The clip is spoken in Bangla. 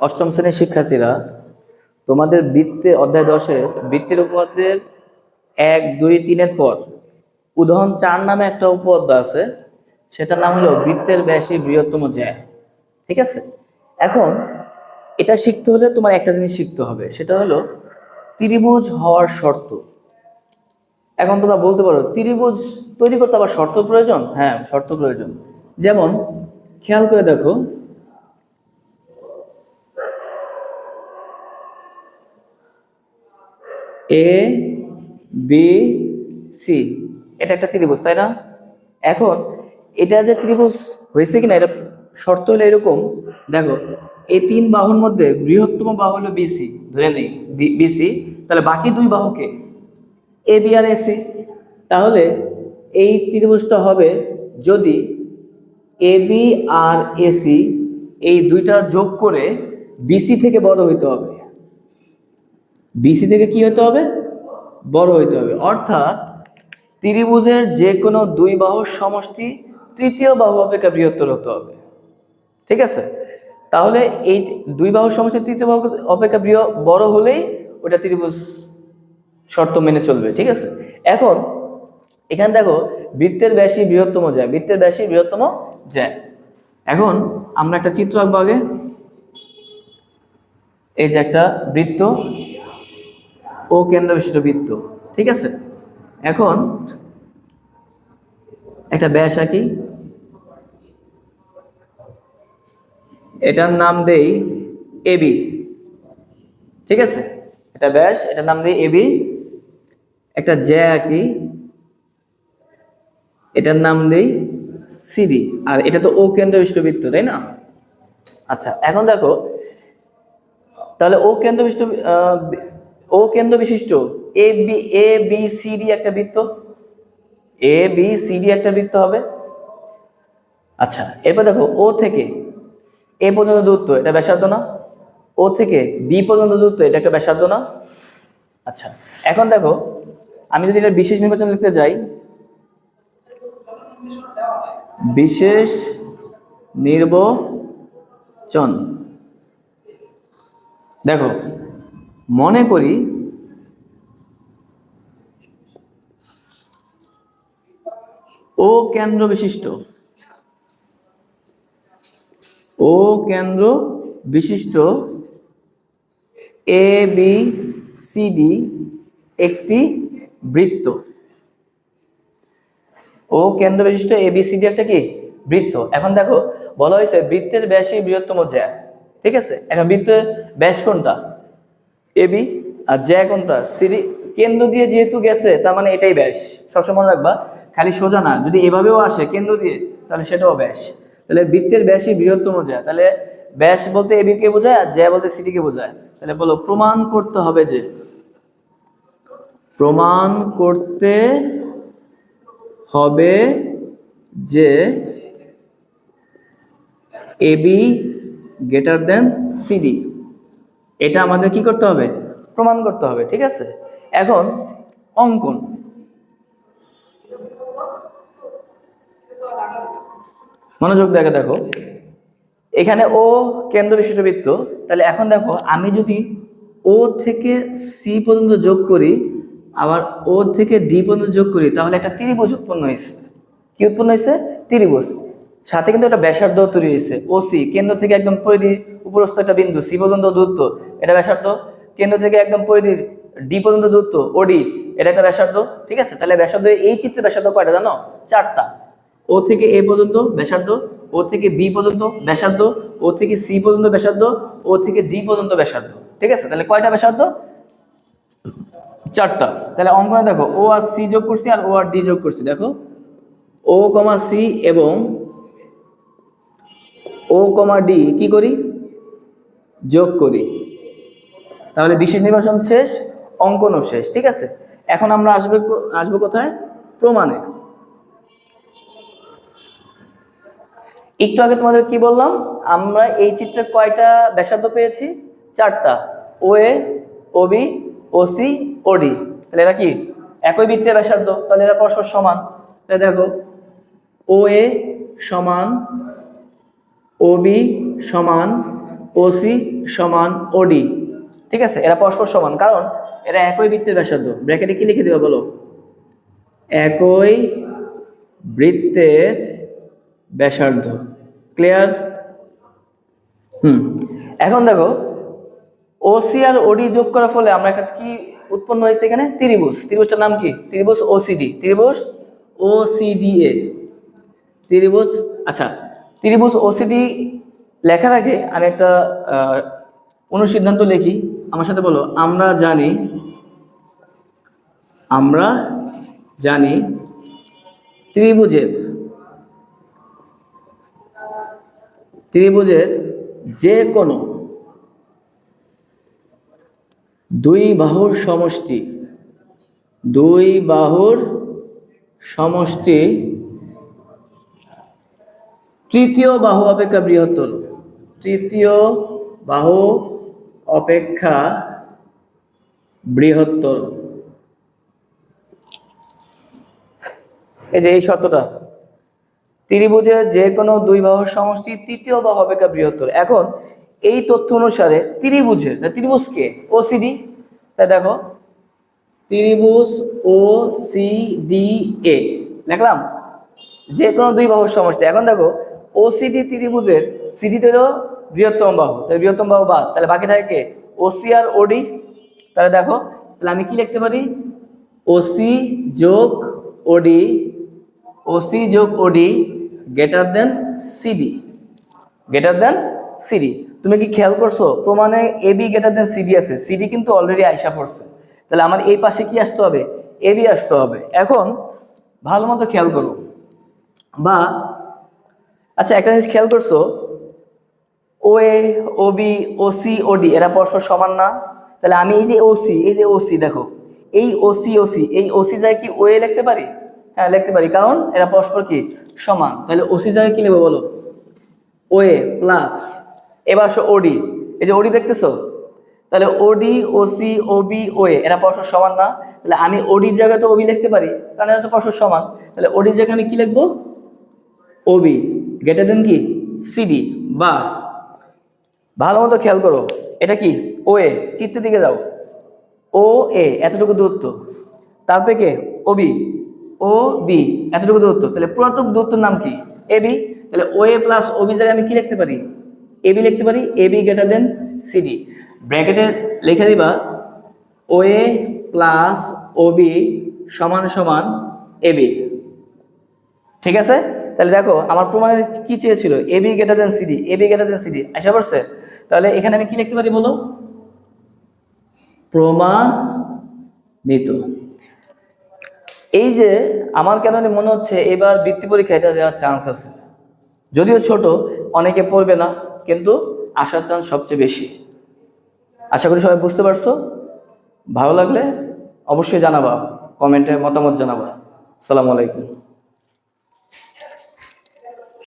অষ্টম শ্রেণির শিক্ষার্থীরা তোমাদের বৃত্তে অধ্যায় দশে বৃত্তের উপপাদ্যের এক, দুই, তিনের পর, উদাহরণ চার নামে একটা উপপাদ্য আছে, সেটার নাম হলো বৃত্তের ব্যাসী বৃহত্তম জ্যা। ঠিক আছে? এখন এটা শিখতে হলে তোমার একটা জিনিস শিখতে হবে, সেটা হলো ত্রিভুজ হওয়ার শর্ত। এখন তোমরা বলতে পারো, ত্রিভুজ তৈরি করতে আবার শর্ত প্রয়োজন? হ্যাঁ শর্ত প্রয়োজন। যেমন, খেয়াল করে দেখো এ বি সি এটা একটা ত্রিভুজ, তাই না? এখন, এটা যে ত্রিভুজ হয়েছে কিনা, এটা শর্ত হলো এরকম। দেখো, এই তিন বাহুর মধ্যে বৃহত্তম বাহু হলো বিসি ধরে নেই বিসি তাহলে বাকি দুই বাহুকে এ বি আর এসি তাহলে এই ত্রিভুজটা হবে যদি এ বি আর এসি এই দুইটা যোগ করে বিসি থেকে বড় হইতে হবে। বিসি থেকে কি হতে হবে? বড় হইতে হবে। অর্থাৎ ত্রিভুজের যে কোনো দুই বাহুর সমষ্টি তৃতীয় বাহু অপেক্ষা বৃহত্তর হতে হবে। ঠিক আছে? তাহলে এই দুই বাহুর সমষ্টি তৃতীয় বাহু অপেক্ষা বৃহ বড় হলেই ওটা ত্রিভুজ শর্ত মেনে চলবে। ঠিক আছে? এখন এখানে দেখো, বৃত্তের ব্যাসী বৃহত্তম যায় বৃত্তের ব্যাসী বৃহত্তম যায় এখন আমরা একটা চিত্র আঁকবো আগে। এই যে একটা বৃত্ত ও কেন্দ্র বিশিষ্ট বৃত্ত ঠিক আছে? এখন একটা ব্যাস আঁকি। এটার নাম দেই এবি ঠিক আছে? এটা ব্যাস এটার নাম দেই এবি একটা জ্যা আঁকি এটার নাম দেই সিডি আর এটা তো ও কেন্দ্র বিশিষ্ট বৃত্ত তাই না? আচ্ছা এখন দেখো তাহলে ও কেন্দ্র বিশিষ্ট আহ, ও কেন্দ্র বিশিষ্ট? A B A B C D একটা বৃত্ত? এ বি সি ডি একটা বৃত্ত হবে। আচ্ছা এরপর দেখো ও থেকে এ পর্যন্ত দূরত্ব, এটা ব্যাসার্ধ না? ও থেকে বি পর্যন্ত দূরত্ব, এটা একটা ব্যাসার্ধ না? আচ্ছা এখন দেখো, আমি যদি এটা বিশেষ নির্বাচন লিখতে যাই, বিশেষ নির্বাচন। দেখো মনে করি ও কেন্দ্র বিশিষ্ট। ও কেন্দ্র বিশিষ্ট এ বি সি ডি একটি বৃত্ত। ও কেন্দ্র বিশিষ্ট এ বি সি ডি একটা কি? বৃত্ত। এখন দেখো, বলা হয়েছে বৃত্তের ব্যাসই বৃহত্তম জ্যা। ঠিক আছে? এখন বৃত্তের ব্যাস কোনটা? এ বি আর জ্যা কোনটা? সিডি কেন্দ্র দিয়ে যেহেতু গেছে, তার মানে এটাই ব্যাস। সবসময় মনে রাখবা, খালি সোজা না। যদি এভাবেও আসে, কেন্দ্র দিয়ে, তাহলে সেটাও ব্যাস। তাহলে বৃত্তের ব্যাসই বৃহত্তম জ্যা তাহলে ব্যাস বলতে এবি কে বোঝায় আর জ্যা বলতে সিডি কে বোঝায়। তাহলে বলো, প্রমাণ করতে হবে যে, প্রমাণ করতে হবে যে এবি গ্রেটার দেন সিডি এটা আমাদের কি করতে হবে? প্রমাণ করতে হবে, ঠিক আছে? এখন অঙ্কন। মনোযোগ দেখে দেখো। এখানে ও কেন্দ্র বিশিষ্ট বৃত্ত। তাহলে এখন দেখো, আমি যদি ও থেকে সি পর্যন্ত যোগ করি, আবার ও থেকে ডি পর্যন্ত যোগ করি, তাহলে একটা ত্রিভুজ উৎপন্ন হয়েছে। কি উৎপন্ন হয়েছে? ত্রিভুজ। সাথে কিন্তু একটা ব্যাসার্ধ তৈরি হয়েছে ও সি কেন্দ্র থেকে একদম পরিধি উপরস্থ একটা বিন্দু সি পর্যন্ত দূরত্ব, এটা ব্যাসার্ধ। কেন্দ্র থেকে একদম পরিধির ডি পর্যন্ত দূরত্ব ওডি এটা একটা ব্যাসার্ধ, ঠিক আছে? তাহলে ব্যাসার্ধ এই চিত্রে ব্যাসার্ধ কয়টা জানো? চারটা। ও থেকে এ পর্যন্ত ব্যাসার্ধ ও থেকে বি পর্যন্ত ব্যাসার্ধ ও থেকে সি পর্যন্ত ব্যাসার্ধ ও থেকে ডি পর্যন্ত ব্যাসার্ধ, ঠিক আছে? তাহলে কয়টা ব্যাসার্ধ? চারটা। তাহলে অঙ্কনে দেখো ও আর সি যোগ করছি আর ও আর ডি যোগ করছি, দেখো? ও কমা সি এবং ও কমা ডি কি করি? যোগ করি। তাহলে বিশেষ নির্বাচন শেষ, অঙ্কনও শেষ, ঠিক আছে? এখন আমরা আসবে আসব কোথায়? প্রমাণে। একটু আগে তোমাদের কি বললাম? আমরা এই চিত্রে কয়টা ব্যাসার্ধ পেয়েছি? চারটা। O, A, O, B, O, C, O, D. তাহলে এরা কি? একই বৃত্তের ব্যাসার্ধ। তাহলে এরা পরস্পর সমান। তাহলে দেখো, ও, এ সমান ও বি সমান ওসি সমান ওডি ঠিক আছে? এরা পরস্পর সমান। কারণ এরা একই বৃত্তের ব্যাসার্ধ। ব্র্যাকেটে কি লিখে দেবে বলো? একই বৃত্তের ব্যাসার্ধ। ক্লিয়ার হুম। এখন দেখো ওসি আর ওডি যোগ করার ফলে আমরা একটা কি উৎপন্ন হয়েছে এখানে? ত্রিভুজ। ত্রিভুজটার নাম কি? ত্রিভুজ ওসিডি ত্রিভুজ ওসিডিএ ত্রিভুজ আচ্ছা ত্রিভুজ ওসিডি লেখার আগে আমি একটা অনুসিদ্ধান্ত লিখি। আমার সাথে বলো, আমরা জানি আমরা জানি ত্রিভুজের ত্রিভুজের যে কোনো দুই বাহুর সমষ্টি, দুই বাহুর সমষ্টি তৃতীয় বাহু অপেক্ষা বৃহত্তর। তৃতীয় বাহু অপেক্ষা বৃহত্তর। এই যে এই শর্তটা, ত্রিভুজের যে কোনো দুই বাহুর সমষ্টি তৃতীয় বাহু অপেক্ষা বৃহত্তর। এখন এই তথ্য অনুসারে ত্রিভুজের ত্রিভুজ কে? ও সিডি তাই দেখো, ত্রিভুজ ও সি ডি এ দেখলাম? যে কোনো দুই বাহুর সমষ্টি। এখন দেখো ও সিডি ত্রিভুজের সিডিটা হলো বৃহত্তম বাহু। তাহলে বৃহত্তম বাহু বাদ। তাহলে বাকি থাকে ওসি আর ওডি তাহলে দেখো, তাহলে আমি কি লিখতে পারি? ওসি যোগ ওডি ওসি যোগ OD greater than CD greater than CD তুমি কি খেয়াল করছ? প্রমাণে এবি গ্রেটার দেন সিডি আছে। সিডি কিন্তু অলরেডি আইসা পড়ছে। তাহলে আমার এই পাশে কি আসতে হবে? এবি আসতে হবে। এখন ভালো মতো খেয়াল করো। বা আচ্ছা একটা জিনিস খেয়াল করছ? O A O B O C O D এরা পরস্পর সমান না? তাহলে আমি এই যে ওসি এই যে ওসি দেখো, এই ওসি ওসি এই ওসি যায় কি ও এ লিখতে পারি? হ্যাঁ লিখতে পারি, কারণ এরা পরস্পর কি? সমান। তাহলে ওসি জায়গায় কি লিখব বলো? ও এ প্লাস এবার আসো ওডি এই যে ওডি দেখতেছো? তাহলে OD OC OB O B O A এরা পরস্পর সমান না? তাহলে আমি ওডির জায়গায় তো ওবি লিখতে পারি, কারণ এরা তো পরস্পর সমান। তাহলে ওডির জায়গায় আমি কি লিখব? ওবি গ্রেটার দেন কি? সিডি বা ভালো মতো খেয়াল করো, এটা কি? ও এ চিত্রের দিকে যাও। ও এ এতটুকু দূরত্ব। তারপরে কে? ও বি ও বি এতটুকু দূরত্ব। তাহলে পুরাতন দূরত্বের নাম কি? এ বি তাহলে ও এ প্লাস ও বি জায়গায় আমি কি লিখতে পারি? এ বি লিখতে পারি A B greater than CD ব্র্যাকেটে লিখে দিবা ও এ প্লাস ও বি সমান সমান এ বি ঠিক আছে? তাহলে দেখো, আমার প্রমাণে কি চেয়েছিল? A B greater than CD A B greater than CD আশা পড়ছে তাহলে এখানে আমি কি লিখতে পারি বলো? প্রমাণিত। এই যে আমার কেন মনে হচ্ছে এবার বৃত্তি পরীক্ষা এটা দেওয়ার চান্স আছে। যদিও ছোট, অনেকে পড়বে না, কিন্তু আসার চান্স সবচেয়ে বেশি। আশা করি সবাই বুঝতে পারছ? ভালো লাগলে অবশ্যই জানাবা, কমেন্টে মতামত জানাবা। আসসালামু আলাইকুম।